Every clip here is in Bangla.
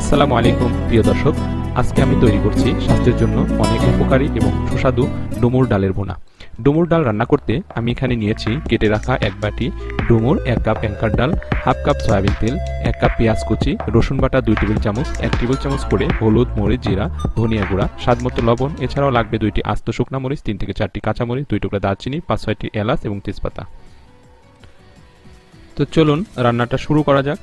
আসসালামু আলাইকুম, প্রিয় দর্শক। আজকে আমি তৈরি করছি স্বাস্থ্যের জন্য অনেক উপকারী এবং সুস্বাদু ডুমুর ডালের বোনা ডুমুর ডাল রান্না করতে আমি এখানে নিয়েছি কেটে রাখা এক বাটি ডুমুর, এক কাপ অ্যাঙ্কার ডাল, হাফ কাপ সয়াবিন তেল, এক কাপ পেঁয়াজ কুচি, রসুন বাটা, দুই টেবিল চামচ, এক টেবিল চামচ করে হলুদ, মরিচ, জিরা, ধনিয়া গুঁড়া, স্বাদ মতো লবণ, এছাড়াও লাগবে দুইটি আস্ত শুকনা মরিচ, তিন থেকে চারটি কাঁচামরিচ দুই টুকরা দারচিনি, পাঁচ ছয়টি এলাচ এবং তেজপাতা। তো চলুন রান্নাটা শুরু করা যাক।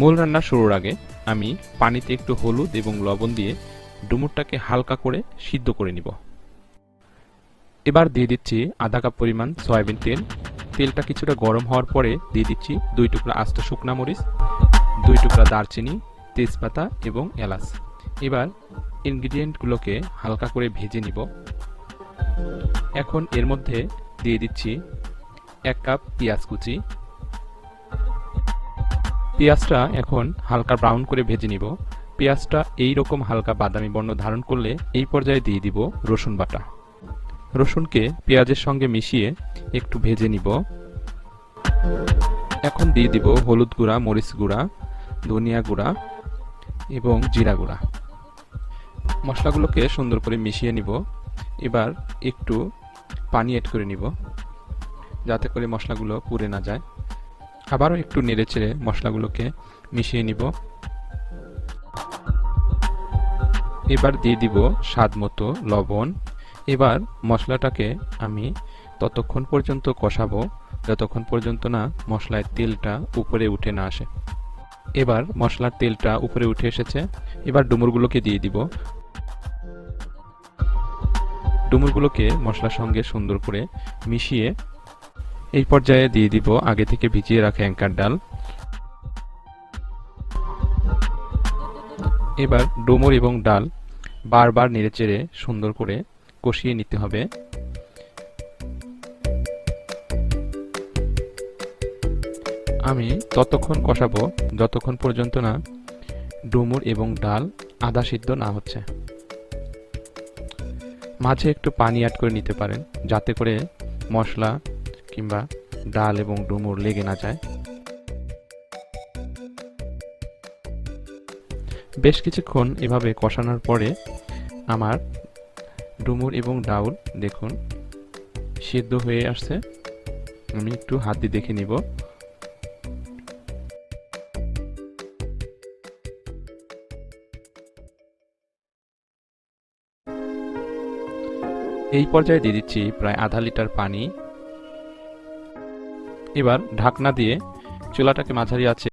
মূল রান্না শুরুর আগে আমি পানিতে একটু হলুদ এবং লবণ দিয়ে ডুমুরটাকে হালকা করে সিদ্ধ করে নিব। এবার দিয়ে দিচ্ছি আধা কাপ পরিমাণ সয়াবিন তেল। তেলটা কিছুটা গরম হওয়ার পরে দিয়ে দিচ্ছি দুই টুকরা আস্ত শুকনা মরিচ, দুই টুকরা দারচিনি, তেজপাতা এবং এলাচ। এবার ইনগ্রিডিয়েন্টগুলোকে হালকা করে ভেজে নিব। এখন এর মধ্যে দিয়ে দিচ্ছি এক কাপ পেঁয়াজ কুচি পেঁয়াজটা এখন হালকা ব্রাউন করে ভেজে নিব। পেঁয়াজটা এই রকম হালকা বাদামি বর্ণ ধারণ করলে এই পর্যায়ে দিয়ে দিব রসুন বাটা। রসুনকে পেঁয়াজের সঙ্গে মিশিয়ে একটু ভেজে নিব। এখন দিয়ে দিব হলুদ গুঁড়া, মরিচ গুঁড়া, ধনিয়া গুঁড়া এবং জিরা গুঁড়া। মশলাগুলোকে সুন্দর করে মিশিয়ে নিব। এবার একটু পানি অ্যাড করে নিব, যাতে করে মশলাগুলো পুড়ে না যায়। আবারও একটু নেড়ে চেড়ে মশলাগুলোকে মিশিয়ে নিব। এবার দিয়ে দিব স্বাদ মতো লবণ। এবার মশলাটাকে আমি ততক্ষণ পর্যন্ত কষাবো, যতক্ষণ পর্যন্ত না মশলায় তেলটা উপরে উঠে না আসে। এবার মশলার তেলটা উপরে উঠে এসেছে। এবার ডুমুরগুলোকে দিয়ে দিব। ডুমুরগুলোকে মশলার সঙ্গে সুন্দর করে মিশিয়ে এই পর্যায়ে দিয়ে দিব আগে থেকে ভিজিয়ে রাখা অ্যাঙ্কার ডাল। এবার ডুমুর এবং ডাল বারবার নেড়েচেড়ে সুন্দর করে কষিয়ে নিতে হবে। আমি ততক্ষণ কষাবো, যতক্ষণ পর্যন্ত না ডুমুর এবং ডাল আদা সিদ্ধ না হচ্ছে। মাঝে একটু পানি অ্যাড করে নিতে পারেন, যাতে করে মশলা কিংবা ডাল এবং ডুমুর লেগে না যায়। বেশ কিছুক্ষণ এভাবে কষানোর পরে আমার ডুমুর এবং ডাউল, দেখুন, সিদ্ধ হয়ে আসছে। আমি একটু হাত দিয়ে দেখে নিব। এই পর্যায়ে দিয়ে দিচ্ছি প্রায় আধা লিটার পানি। এবার ঢাকনা দিয়ে চুলাটাকে মাঝারি আছে।